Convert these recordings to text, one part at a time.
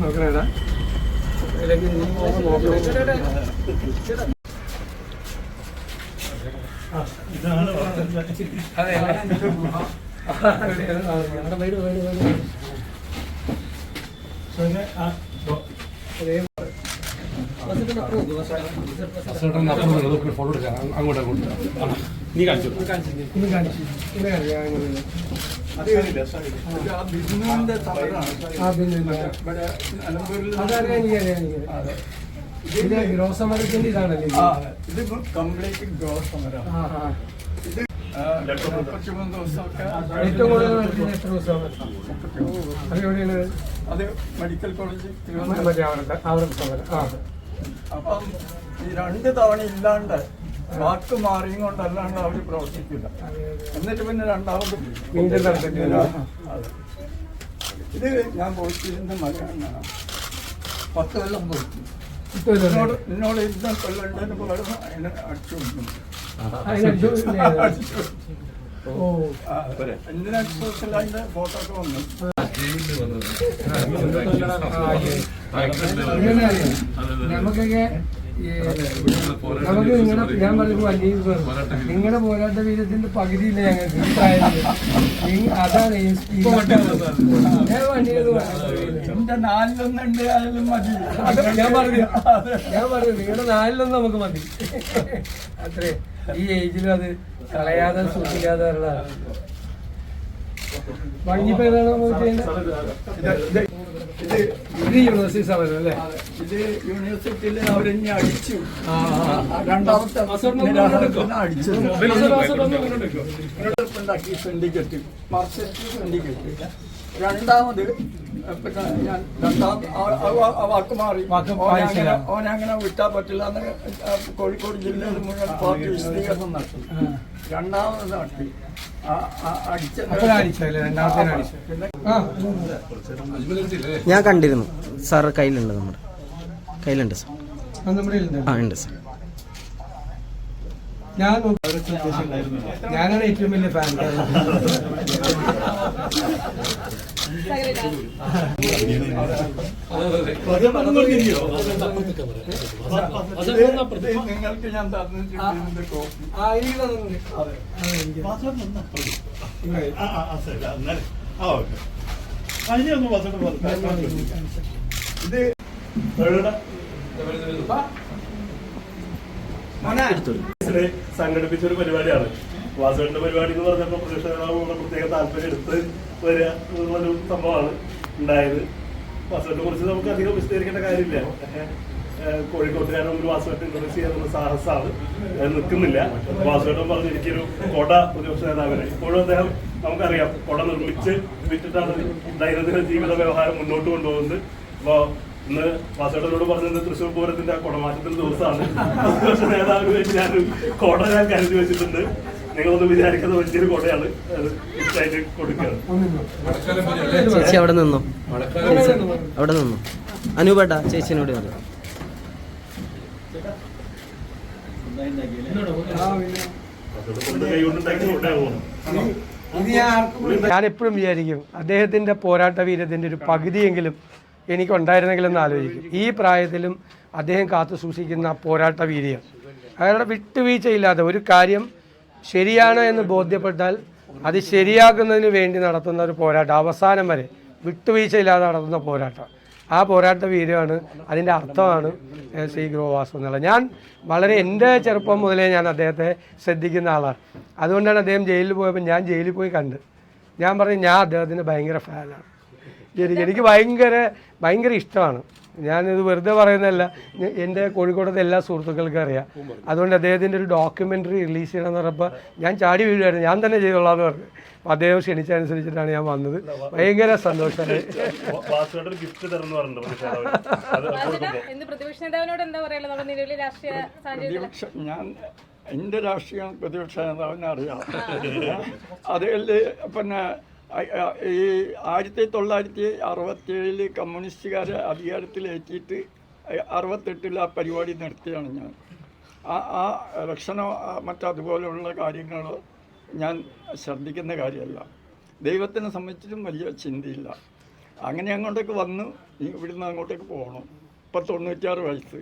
നോക്കണേടാ നോക്കണം അതെ ഞങ്ങളുടെ വീട് വീട് വീട് ഫോട്ടോ നീ കാണിച്ചു കംപ്ലീറ്റ് ഇത് ഏറ്റവും കൂടുതൽ അത് മെഡിക്കൽ കോളേജ് തിരുവനന്തപുരം സമരം ആ അപ്പം ഈ രണ്ട് തവണ ഇല്ലാണ്ട് വാക്ക് മാറിയും കൊണ്ടല്ലാണ്ട് അവർ പ്രവർത്തിക്കില്ല എന്നിട്ട് പിന്നെ രണ്ടാമതും. ഇത് ഞാൻ പോയിട്ടിരുന്ന മകനാണ് പത്ത് കൊല്ലം പോയിട്ട് നിന്നോട് എന്നോട് എന്നോട് ഇരുന്ന കൊല്ലണ്ടതിന് പകരം അതിനെ അടിച്ചു എന്തിനാ ഫോട്ടോ ഒക്കെ വന്നു. നമുക്കൊക്കെ നമുക്ക് നിങ്ങളുടെ ഞാൻ പറഞ്ഞു സാർ നിങ്ങളുടെ പോരാട്ട വീരത്തിന്റെ പകുതിയില്ല ഞങ്ങൾക്ക്? ഈ പ്രായത്തിൽ. നിങ്ങ- അതാണ് നാലിലൊന്നുണ്ട് അതിലും മതി. ഞാൻ പറഞ്ഞു ഞാൻ പറഞ്ഞു നിങ്ങളുടെ നാലിലൊന്നും നമുക്ക് മതി. അത്രേ. ഈ ഏജിലും അത് കളയാതെ സൂക്ഷിക്കാതെ ഇത് യൂണിവേഴ്സിറ്റി സമരം അല്ലേ? ഇത് യൂണിവേഴ്സിറ്റിയിൽ അവരെന്നെ അടിച്ചു. രണ്ടാമത്തെ ഉണ്ടാക്കി സിൻഡിക്കേറ്റ് സിൻഡിക്കേറ്റ് രണ്ടാമത് പിന്നെ ഞാൻ രണ്ടാമത് വാക്ക് മാറി. അവനങ്ങനെ വിട്ടാൻ പറ്റില്ല എന്ന് കോഴിക്കോട് ജില്ലയിൽ മുഴുവൻ പാർട്ടി വിശദീകരണം നടത്തി. ഞാൻ കണ്ടിരുന്നു. സാർ കയ്യിലുണ്ട് നമ്മുടെ. കയ്യിലുണ്ട് സാർ. ആ ഉണ്ട് സാർ. ഞാൻ ഞാനാണ് ഏറ്റവും വലിയ ഫാൻ നിങ്ങൾക്ക് ഞാൻ തന്നിട്ടുണ്ട് കോപ്പി ആ എനിക്ക് തന്നിട്ടുണ്ട്. അതെ ആ, എനിക്ക്. ഇങ്ങനെ. ഇത് സംഘടിപ്പിച്ച ഒരു പരിപാടിയാണ് വാസുവിന്റെ പരിപാടി എന്ന് പറഞ്ഞപ്പോൾ നേതാവ് പ്രത്യേക താല്പര്യം എടുത്ത് വരിക എന്നുള്ളൊരു സംഭവമാണ് ഉണ്ടായത്. വാസുവിനെ കുറിച്ച് നമുക്ക് അധികം വിശദീകരിക്കേണ്ട കാര്യമില്ല. കോഴിക്കോട്ടുകാരൻ മുമ്പിൽ വാസുവായിട്ട് ഇൻട്രൊഡ്യൂസ് ചെയ്യാനുള്ള സാഹസമാണ് നിൽക്കുന്നില്ല. വാസുവേട്ടൻ പറഞ്ഞു എനിക്കൊരു കൊട പ്രതിപക്ഷ നേതാവിനെ. ഇപ്പോഴും അദ്ദേഹം നമുക്കറിയാം കൊട നിർമ്മിച്ച് വിറ്റിട്ടാണ് ദൈനംദിന ജീവിത വ്യവഹാരം മുന്നോട്ട് കൊണ്ടുപോകുന്നത്. അപ്പോ ഇന്ന് വാസുവേട്ടനോട് പറഞ്ഞത് തൃശ്ശൂർ പൂരത്തിന്റെ ആ കുടമാറ്റത്തിന്റെ ദിവസമാണ്. പ്രതിപക്ഷ നേതാവിന് വേണ്ടി ഞാൻ കൊട ഞാൻ കരുതി വെച്ചിട്ടുണ്ട്. നിങ്ങളൊന്നും വിചാരിക്കാത്ത വലിയൊരു കൊടയാണ് അത് ഗിഫ്റ്റായിട്ട് കൊടുക്കുകയാണ് ചേച്ചി അവിടെ നിന്നോ? അവിടെ നിന്നോ? അനുപേട്ട ചേച്ചിനോട് ഇത് ഞാൻ ആർക്കും ഞാൻ എപ്പോഴും വിചാരിക്കും അദ്ദേഹത്തിന്റെ പോരാട്ട വീരത്തിന്റെ ഒരു പകുതിയെങ്കിലും എനിക്കുണ്ടായിരുന്നെങ്കിലെന്ന് ആലോചിക്കും. ഈ പ്രായത്തിലും അദ്ദേഹം കാത്തു സൂക്ഷിക്കുന്ന പോരാട്ട വീര്യം. അയാളുടെ വിട്ടുവീഴ്ചയില്ലാതെ ഒരു കാര്യം ശരിയാണ് എന്ന് ബോധ്യപ്പെട്ടാൽ അത് ശരിയാക്കുന്നതിന് വേണ്ടി നടത്തുന്ന ഒരു പോരാട്ടം അവസാനം വരെ വിട്ടുവീഴ്ചയില്ലാതെ നടത്തുന്ന പോരാട്ടം. ആ പോരാട്ട വീരമാണ് അതിന്റെ അർത്ഥമാണ് സി ഗ്രോവാസ് എന്നുള്ളത്. ഞാൻ വളരെ എന്റെ ചെറുപ്പം മുതലേ ഞാൻ അദ്ദേഹത്തെ ശ്രദ്ധിക്കുന്ന ആളാണ്. അതുകൊണ്ടാണ് അദ്ദേഹം ജയിലിൽ പോയപ്പോൾ ഞാൻ ജയിലിൽ പോയി കണ്ട് ഞാൻ പറഞ്ഞു ഞാൻ അദ്ദേഹത്തിന്റെ ഭയങ്കര ഫാനാണ്. എനിക്ക് എനിക്ക് ഭയങ്കര ഭയങ്കര ഇഷ്ടമാണ്. ഞാനിത് വെറുതെ പറയുന്നതല്ല. എന്റെ കോഴിക്കോടത്തെ എല്ലാ സുഹൃത്തുക്കൾക്കും അറിയാം. അതുകൊണ്ട് അദ്ദേഹത്തിന്റെ ഒരു ഡോക്യുമെന്ററി റിലീസ് ചെയ്യണമെന്ന് പറഞ്ഞപ്പോൾ ഞാൻ ചാടി വീഴുകയായിരുന്നു ഞാൻ തന്നെ ചെയ്തോളാന്ന് പറഞ്ഞു. അപ്പോൾ അദ്ദേഹം ക്ഷണിച്ചനുസരിച്ചിട്ടാണ് ഞാൻ വന്നത്. ഭയങ്കര സന്തോഷമായി അത് പ്രതിപക്ഷ ഞാൻ എന്റെ രാഷ്ട്രീയം പ്രതിപക്ഷ നേതാവിനെ അറിയാം അതിൽ പിന്നെ ഈ ആയിരത്തി തൊള്ളായിരത്തി അറുപത്തേഴിൽ കമ്മ്യൂണിസ്റ്റുകാരെ അധികാരത്തിലേറ്റിയിട്ട് അറുപത്തെട്ടിൽ ആ പരിപാടി നിർത്തിയാണ് ഞാൻ. ആ ആ ഇലക്ഷനോ മറ്റതുപോലെയുള്ള കാര്യങ്ങളോ ഞാൻ ശ്രദ്ധിക്കുന്ന കാര്യമല്ല. ദൈവത്തിനെ സംബന്ധിച്ചിട്ടും വലിയ ചിന്തയില്ല. അങ്ങനെ അങ്ങോട്ടേക്ക് വന്നു ഇവിടെ ഇവിടുന്ന് അങ്ങോട്ടേക്ക് പോകണം. ഇപ്പം തൊണ്ണൂറ്റാറ് വയസ്സ്.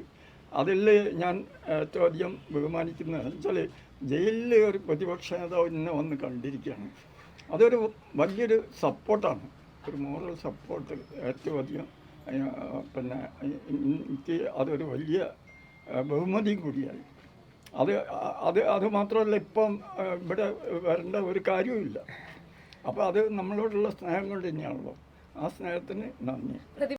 അതിൽ ഞാൻ ഏറ്റവും അധികം ബഹുമാനിക്കുന്നത് വെച്ചാൽ ജയിലിൽ ഒരു പ്രതിപക്ഷ നേതാവ് എന്നെ വന്ന് കണ്ടിരിക്കുകയാണ്. അതൊരു വലിയൊരു സപ്പോർട്ടാണ്. ഒരു മോറൽ സപ്പോർട്ട് ഏറ്റവും അധികം പിന്നെ എനിക്ക് അതൊരു വലിയ ബഹുമതിയും കൂടിയായി. അത് അത് അത് മാത്രമല്ല ഇപ്പം ഇവിടെ വരേണ്ട ഒരു കാര്യവുമില്ല അപ്പോൾ അത് നമ്മളോടുള്ള സ്നേഹം കൊണ്ട് തന്നെയാണല്ലോ. ആ സ്നേഹത്തിന് നന്ദി.